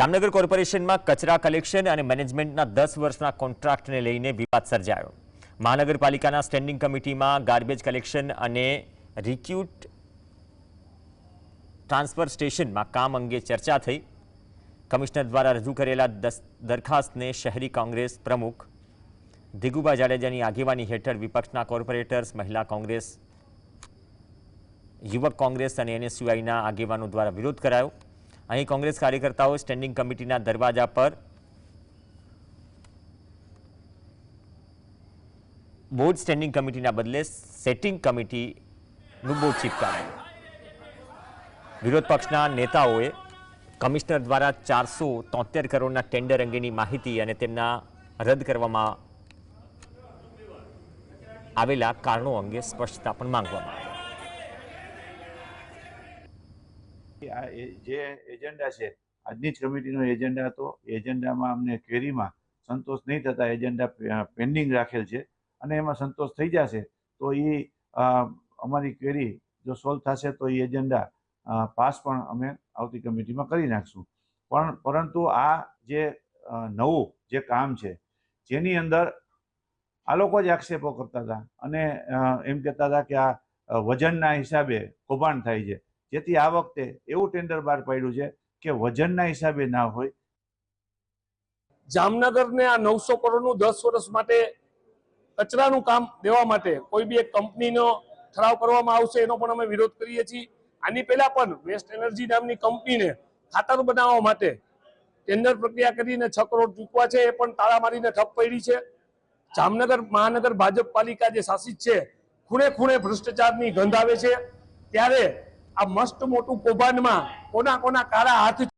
જામનગર કોર્પોરેશનમાં કચરા કલેક્શન અને મેનેજમેન્ટના દસ વર્ષના કોન્ટ્રાક્ટને લઈને વિવાદ સર્જાયો. મહાનગરપાલિકાના સ્ટેન્ડિંગ કમિટીમાં ગાર્બેજ કલેક્શન અને રિક્યુટ ટ્રાન્સફર સ્ટેશનમાં કામ અંગે ચર્ચા થઈ. કમિશનર દ્વારા રજૂ કરેલા દરખાસ્તને શહેરી કોંગ્રેસ પ્રમુખ દિગુબા જાડેજાની આગેવાની હેઠળ વિપક્ષના કોર્પોરેટર્સ, મહિલા કોંગ્રેસ, યુવક કોંગ્રેસ અને એનએસયુઆઈના આગેવાનો દ્વારા વિરોધ કરાયો. અહીં કોંગ્રેસ કાર્યકર્તાઓ સ્ટેન્ડિંગ કમિટીના દરવાજા પર બોર્ડ સ્ટેન્ડિંગ કમિટીના બદલે સેટિંગ કમિટીનું બોર્ડ ચીપકાવ્યું. વિરોધ પક્ષના નેતાઓએ કમિશનર દ્વારા ચારસો તોતેર કરોડના ટેન્ડર અંગેની માહિતી અને તેમના રદ કરવામાં આવેલા કારણો અંગે સ્પષ્ટતા પણ માંગવામાં આવી. આ જે એજન્ડા છે, આજની જ કમિટીનો એજન્ડા હતો. એજન્ડામાં અમને કેરીમાં સંતોષ નહીં થતા એજન્ડા પેન્ડિંગ રાખેલ છે. અને એમાં સંતોષ થઈ જશે તો એ અમારી કેરી જો સોલ્વ થશે તો એ એજન્ડા પાસ પણ અમે આવતી કમિટીમાં કરી નાખશું. પણ પરંતુ આ જે નવું જે કામ છે, જેની અંદર આ લોકો જ આક્ષેપો કરતા હતા. અને એમ કહેતા હતા કે આ વજનના હિસાબે કૌભાંડ થાય છે. જેથી આ વખતે એવું ટેન્ડર બહાર પાડ્યું છે કે વજનના હિસાબે ના હોય. જામનગરને આ નવસો કરોડનું દસ વર્ષ માટે કચરાનું કામ દેવા માટે કોઈ બી એક કંપનીનો ઠરાવ કરવામાં આવશે એનો પણ અમે વિરોધ કરીએ છીએ. આની પહેલા પણ વેસ્ટ એનર્જી નામની કંપનીને ખાતર બનાવવા માટે ટેન્ડર પ્રક્રિયા કરીને છ કરોડ ચૂકવા છે, એ પણ તાળા મારીને ઠપ પડી છે. જામનગર મહાનગર ભાજપ પાલિકા જે શાસિત છે, ખૂણે ખૂણે ભ્રષ્ટાચારની ગંધ આવે છે. ત્યારે આ મસ્ત મોટું કૌભાંડમાં કોના કોના કાળા હાથ